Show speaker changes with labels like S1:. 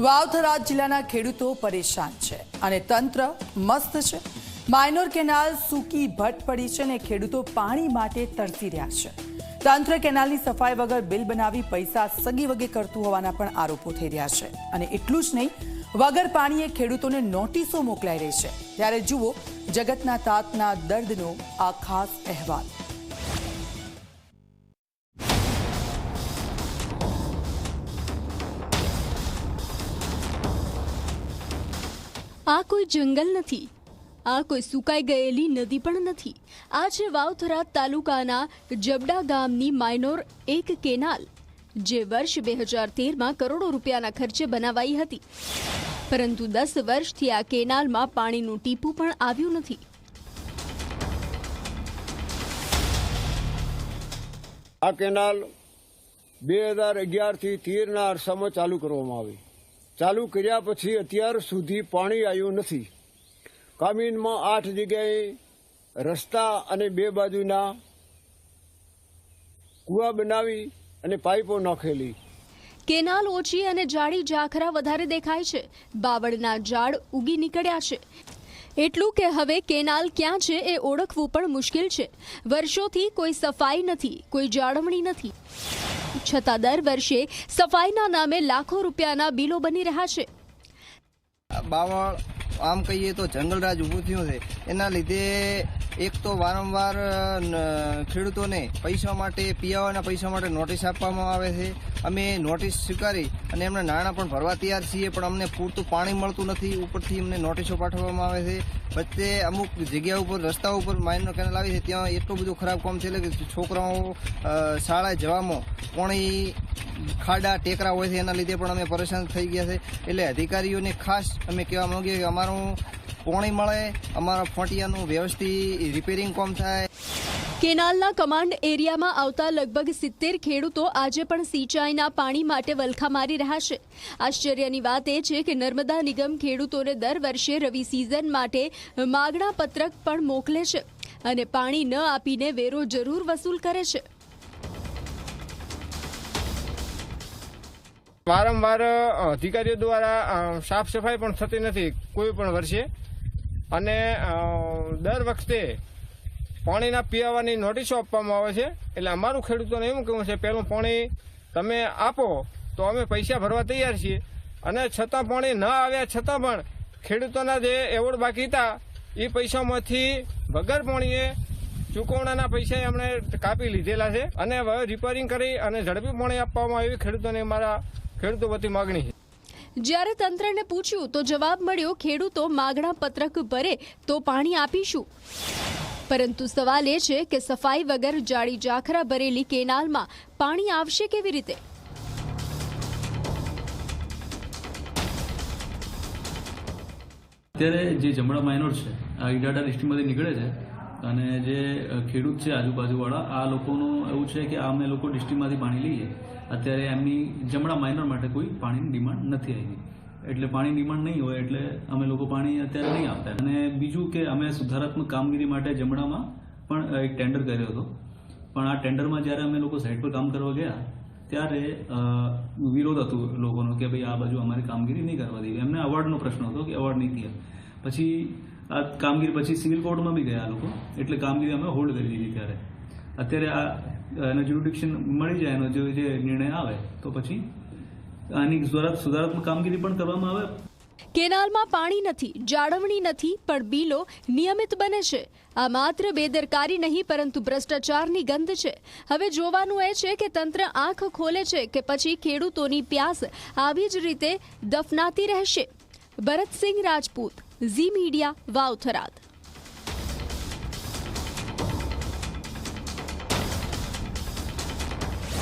S1: વાવથરા જિલ્લાના ખેડૂતો પરેશાન છે અને તંત્ર મસ્ત છે. માઇનોર કેનાલ સૂકી ભટ પડી છે અને ખેડૂતો પાણી માટે તરસી રહ્યા છે. તંત્ર કેનાલની સફાઈ વગર બિલ બનાવી પૈસા સગી વગે કરતું હોવાના પણ આરોપો થઈ રહ્યા છે. અને એટલું જ નહીં, વગર પાણીએ ખેડૂતોને નોટિસો મોકલાઈ રહી છે. ત્યારે જુઓ, જગતના તાતના દર્દનો આ ખાસ અહેવાલ.
S2: આ કોઈ જંગલ નથી. આ કોઈ સુકાઈ ગયેલી નદી પણ નથી. આ છે વાવથરા તાલુકાના જબડા ગામની માઇનોર એક કેનાલ, જે વર્ષ બે હજાર તેરમાં કરોડો રૂપિયાના ખર્ચે બનાવાઈ હતી. પરંતુ દસ વર્ષથી આ કેનાલમાં પાણીનું ટીપું પણ આવ્યું નથી.
S3: આ કેનાલ બે હજાર અગિયારથી તેરના અરસામાં ચાલુ કરવામાં આવી. ચાલુ કર્યા પછી અત્યાર સુધી પાણી આવ્યું નથી. કામીનમાં આઠ જગ્યાએ રસ્તા અને બે બાજુના કૂવા બનાવી અને પાઇપો નાખેલી.
S2: કેનાલ ઓછી અને જાડી ઝાખરા વધારે દેખાય છે. બાવળના ઝાડ ઉગી નીકળ્યા છે. એટલું કે હવે કેનાલ ક્યાં છે એ ઓળખવું પણ મુશ્કેલ છે. વર્ષોથી કોઈ સફાઈ નથી, કોઈ જાળવણી નથી. છતાં દર વર્ષે સફાઈના નામે લાખો રૂપિયાના બિલો બની રહ્યા છે.
S4: બાવળ, આમ કહીએ તો જંગલરાજ ઊભું થયું છે. એના લીધે એક તો વારંવાર ખેડૂતોને પૈસા માટે પીવાના પૈસા માટે નોટિસ આપવામાં આવે છે. અમે નોટિસ સ્વીકારી અને એમને નાણાં પણ ભરવા તૈયાર છીએ, પણ અમને પૂરતું પાણી મળતું નથી. ઉપરથી અમને નોટિસો પાઠવવામાં આવે છે. વચ્ચે અમુક જગ્યા ઉપર, રસ્તા ઉપર માઇનર કેનાલ આવી છે. ત્યાં એટલું બધું ખરાબ કામ છે કે છોકરાઓ શાળાએ જવામાં પાણી, ખાડા, ટેકરા હોય છે. એના લીધે પણ અમે પરેશાન થઈ ગયા છે. એટલે અધિકારીઓને ખાસ અમે કહેવા માંગીએ કે અમારું પાણી મળે અમારા ફોટિયાનું વ્યવસ્થિત રિપેરિંગ કોમ થાય.
S2: કેનાલના કમાન્ડ એરિયામાં આવતા લગભગ સિત્તેર ખેડૂતો આજે પણ સિંચાઈના પાણી માટે વલખા મારી રહ્યા છે. આશ્ચર્યની વાત એ છે કે નર્મદા નિગમ ખેડૂતોને દર વર્ષે રવિ સિઝન માટે માગણા પત્રક પણ મોકલે છે અને પાણી ન આપીને વેરો જરૂર વસૂલ કરે છે.
S5: વારંવાર અધિકારીઓ દ્વારા સાફ સફાઈ પણ થતી નથી કોઈ પણ વર્ષે. અને દર વખતે પાણીના પીવાની નોટિસો આપવામાં આવે છે. એટલે અમારું ખેડૂતોને એવું કહેવું છે, પહેલું પાણી તમે આપો, તો અમે પૈસા ભરવા તૈયાર છીએ. અને છતાં પાણી ન આવ્યા છતાં પણ ખેડૂતોના જે એવોર્ડ બાકી હતા, એ પૈસામાંથી વગર પાણીએ ચૂકવણાના પૈસા એમણે કાપી લીધેલા છે. અને હવે રિપેરિંગ કરી અને ઝડપી પાણી આપવામાં આવી. ખેડૂતોને મારા ખેડૂતો વતી માગણી છે.
S2: જ્યારે તંત્રને પૂછ્યું તો જવાબ મળ્યો, ખેડૂતો માગણા પત્રક ભરે તો પાણી આપીશું. પરંતુ સવાલ એ છે કે સફાઈ વગર જાડી જાખરા ભરેલી કેનાલમાં પાણી આવશે કેવી રીતે?
S6: અત્યારે જે જમણા માઇનોર છે, આ ઈડાડા ડિસ્ટ્રિક્ટમાંથી નીકળે છે અને જે ખેડૂત છે આજુબાજુવાળા, આ લોકોનું એવું છે કે અમે લોકો ડિસ્ટ્રિક્ટમાંથી પાણી લઈએ. અત્યારે એમની જમણા માઇનર માટે કોઈ પાણીની ડિમાન્ડ નથી આવી. એટલે પાણી ડિમાન્ડ નહીં હોય એટલે અમે લોકો પાણી અત્યારે નહીં આપતા. અને બીજું કે અમે સુધારાત્મક કામગીરી માટે જમણામાં પણ એક ટેન્ડર કર્યો હતો. પણ આ ટેન્ડરમાં જ્યારે અમે લોકો સાઇટ પર કામ કરવા ગયા, ત્યારે વિરોધ હતો લોકોનો કે ભાઈ આ બાજુ અમારી કામગીરી નહીં કરવા દેવી. એમને અવોર્ડનો પ્રશ્ન હતો કે અવોર્ડ નહીં થયા. પછી આ કામગીરી પછી સિવિલ કોર્ટમાં બી ગયા લોકો. એટલે કામગીરી અમે હોલ્ડ કરી દીધી ત્યારે. અત્યારે આ, એનો જ્યુડિક્શન મળી જાય, એનો જે નિર્ણય આવે, તો પછી આની સુધારાત્મક કામગીરી પણ કરવામાં આવે.
S2: કેનાલમાં પાણી નથી, જાળવણી નથી, પણ બિલો નિયમિત બને છે. આ માત્ર બેદરકારી નહીં, પરંતુ ભ્રષ્ટાચારની ગંધ છે. હવે જોવાનું એ છે કે તંત્ર આંખ ખોલે છે કે પછી ખેડૂતોની પ્યાસ આવી જ રીતે દફનાતી રહેશે. Bharatsinh Rajput Zee media Vavtharad.